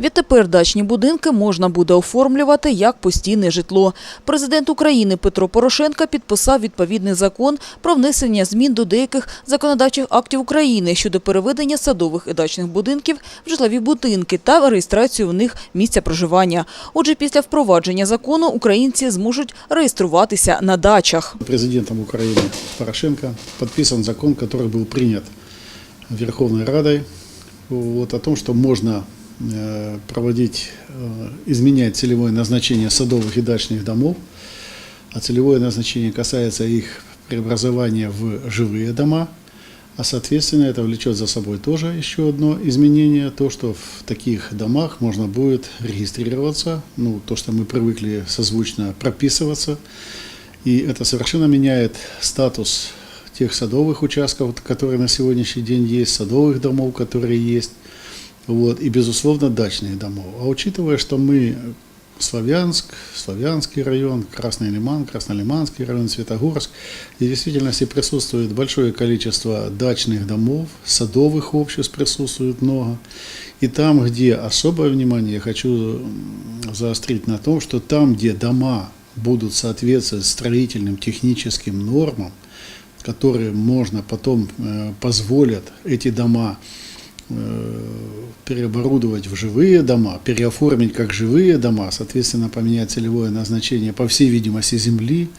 Відтепер дачні будинки можна буде оформлювати як постійне житло. Президент України Петро Порошенко підписав відповідний закон про внесення змін до деяких законодавчих актів України щодо переведення садових і дачних будинків в житлові будинки та реєстрацію в них місця проживання. Отже, після впровадження закону українці зможуть реєструватися на дачах. Президентом Украины Порошенко подписан закон, который был принят Верховной Радой вот, о том, что можно э, проводить, э, изменять целевое назначение садовых и дачных домов, а целевое назначение касается их преобразования в живые дома, а соответственно это влечет за собой тоже еще одно изменение, то, что в таких домах можно будет регистрироваться, ну, то, что мы привыкли созвучно прописываться, и это совершенно меняет статус тех садовых участков, которые на сегодняшний день есть, садовых домов, которые есть, вот, и, безусловно, дачных домов. А учитывая, что мы Славянск, Славянский район, Красный Лиман, Краснолиманский район, Светогорск, и в действительности присутствует большое количество дачных домов, садовых обществ присутствует много. И там, где особое внимание, я хочу заострить на том, что там, где дома будут соответствовать строительным техническим нормам, которые можно потом э, позволят эти дома переоборудовать в живые дома, переоформить как живые дома, соответственно, поменять целевое назначение, по всей видимости, земли,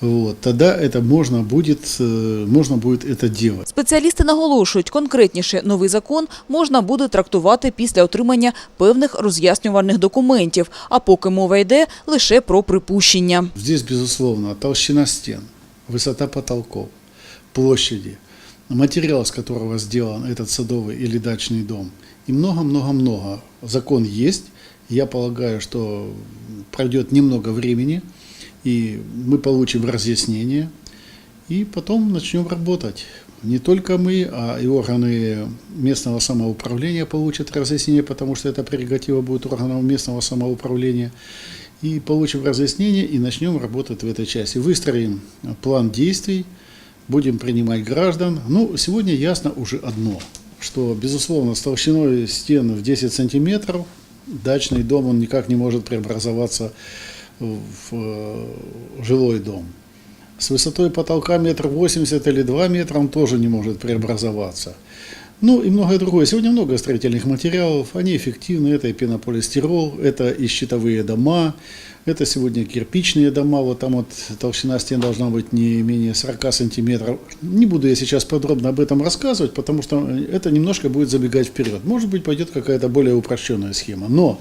вот, тогда это можно будет, э, можно будет это делать. Спеціалісти наголошують, конкретніше новий закон можна буде трактувати після отримання певних роз'яснювальних документів, а поки мова йде лише про припущення. Здесь, безусловно, толщина стен, высота потолков, площади, Материал, из которого сделан этот садовый или дачный дом, и много-много-много. Закон есть. Я полагаю, что пройдет немного времени, и мы получим разъяснение, и потом начнем работать. Не только мы, а и органы местного самоуправления получат разъяснение, потому что эта прерогатива будет органов местного самоуправления. И получим разъяснение и начнем работать в этой части. Выстроим план действий, будем принимать граждан. Ну, сегодня ясно уже одно, что, безусловно, с толщиной стен в 10 сантиметров дачный дом, он никак не может преобразоваться в э, жилой дом. С высотой потолка метр восемьдесят или два метра он тоже не может преобразоваться. Ну и многое другое. Сегодня много строительных материалов, они эффективны. Это и пенополистирол, это и щитовые дома, это сегодня кирпичные дома. Вот там вот толщина стен должна быть не менее 40 сантиметров. Не буду я сейчас подробно об этом рассказывать, потому что это немножко будет забегать вперед. Может быть, пойдет какая-то более упрощенная схема. Но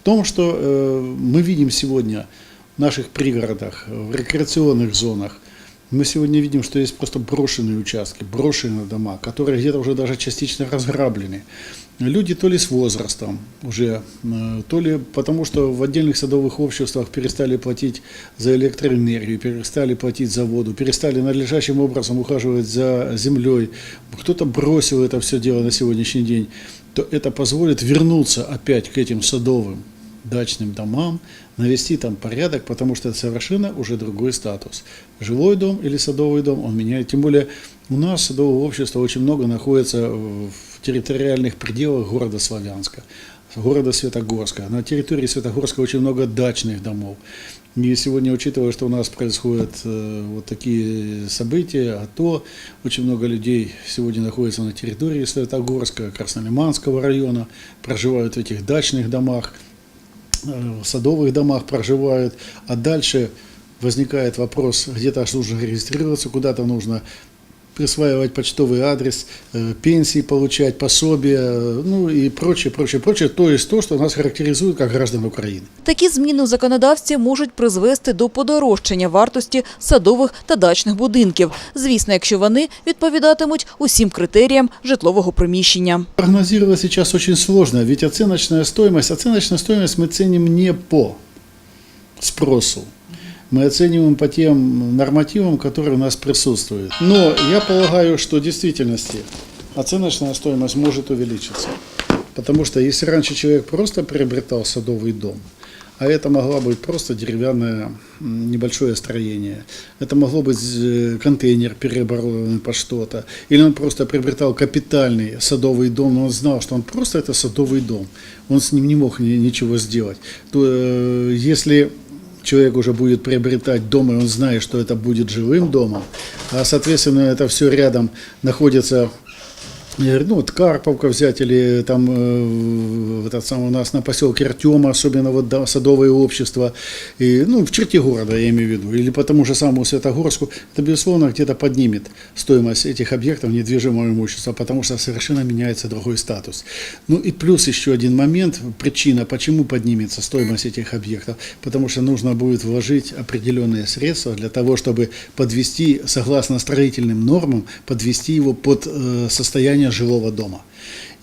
в том, что э, мы видим сегодня в наших пригородах, в рекреационных зонах, мы сегодня видим, что есть просто брошенные участки, брошенные дома, которые где-то уже даже частично разграблены. Люди то ли с возрастом уже, э, то ли потому, что в отдельных садовых обществах перестали платить за электроэнергию, перестали платить за воду, перестали надлежащим образом ухаживать за землей, кто-то бросил это все дело на сегодняшний день, то это позволит вернуться опять к этим садовым дачным домам, навести там порядок, потому что это совершенно уже другой статус. Жилой дом или садовый дом, он меняет. Тем более у нас садового общества очень много находится в территориальных пределах города Славянска, города Светогорска. На территории Светогорска очень много дачных домов. И сегодня, учитывая, что у нас происходят э, вот такие события, а то очень много людей сегодня находится на территории Светогорска, Краснолиманского района, проживают в этих дачных домах в садовых домах проживают, а дальше возникает вопрос, где-то нужно регистрироваться, куда-то нужно присваивать почтовый адрес, э, пенсии получать, пособия, э, ну и прочее, прочее, прочее, то есть то, что нас характеризует как граждан Украины. Такі зміни у законодавстві можуть призвести до подорожчання вартості садових та дачних будинків. Звісно, якщо вони відповідатимуть усім критеріям житлового приміщення. Прогнозировать сейчас очень сложно, ведь оценочная стоимость, оценочная стоимость мы ценим не по спросу, Мы оцениваем по тем нормативам, которые у нас присутствуют. Но я полагаю, что в действительности оценочная стоимость может увеличиться. Потому что если раньше человек просто приобретал садовый дом, а это могло быть просто деревянное небольшое строение. Это могло быть э, контейнер, переоборудованный по что-то. Или он просто приобретал капитальный садовый дом, но он знал, что он просто это садовый дом. Он с ним не мог ни- ничего сделать. То, э, если человек уже будет приобретать дом, и он знает, что это будет живым домом, а, соответственно, это все рядом находится говорю, ну, вот Карповка взять или там э, этот самый у нас на поселке Артема, особенно вот да, садовое общество, и, ну, в черте города, я имею в виду, или по тому же самому Святогорску, это, безусловно, где-то поднимет стоимость этих объектов недвижимого имущества, потому что совершенно меняется другой статус. Ну и плюс еще один момент, причина, почему поднимется стоимость этих объектов, потому что нужно будет вложить определенные средства для того, чтобы подвести, согласно строительным нормам, подвести его под э, состояние жилого дома.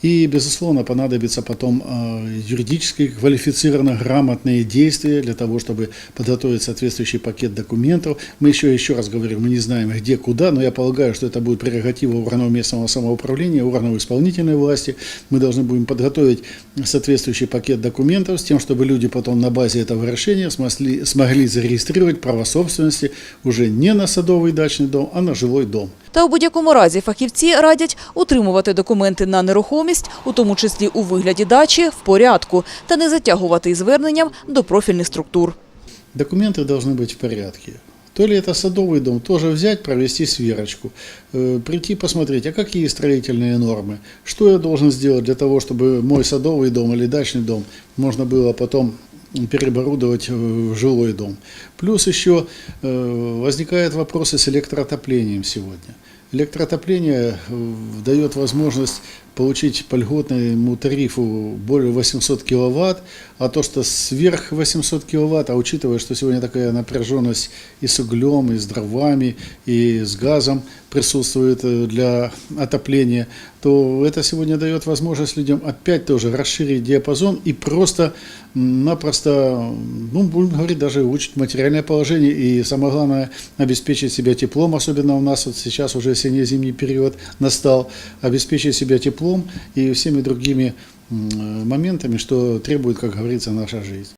И, безусловно, понадобится потом э, юридически квалифицированно грамотные действия для того, чтобы подготовить соответствующий пакет документов. Мы еще, еще раз говорю, мы не знаем где, куда, но я полагаю, что это будет прерогатива органов местного самоуправления, органов исполнительной власти. Мы должны будем подготовить соответствующий пакет документов с тем, чтобы люди потом на базе этого решения смогли, смогли зарегистрировать право собственности уже не на садовый дачный дом, а на жилой дом. Та у будь-якому разі фахівці радять утримувати документи на нерухомість, у тому числі у вигляді дачі, в порядку, та не затягувати із зверненням до профільних структур. Документы должны быть в порядке. То ли это садовый дом, тоже взять, провести сверочку, э, прийти посмотреть, а какие строительные нормы, что я должен сделать для того, чтобы мой садовый дом или дачный дом можно было потом переоборудовать в жилой дом. Плюс еще э, возникают вопросы с электроотоплением сегодня. Электроотопление э, дает возможность получить по льготному тарифу более 800 киловатт, а то, что сверх 800 киловатт, а учитывая, что сегодня такая напряженность и с углем, и с дровами, и с газом присутствует э, для отопления, то это сегодня дает возможность людям опять тоже расширить диапазон и просто м, напросто, ну, будем говорить, даже улучшить материальное положение и самое главное, обеспечить себя теплом, особенно у нас вот сейчас уже осенне-зимний период настал, обеспечить себя теплом и всеми другими моментами, что требует, как говорится, наша жизнь.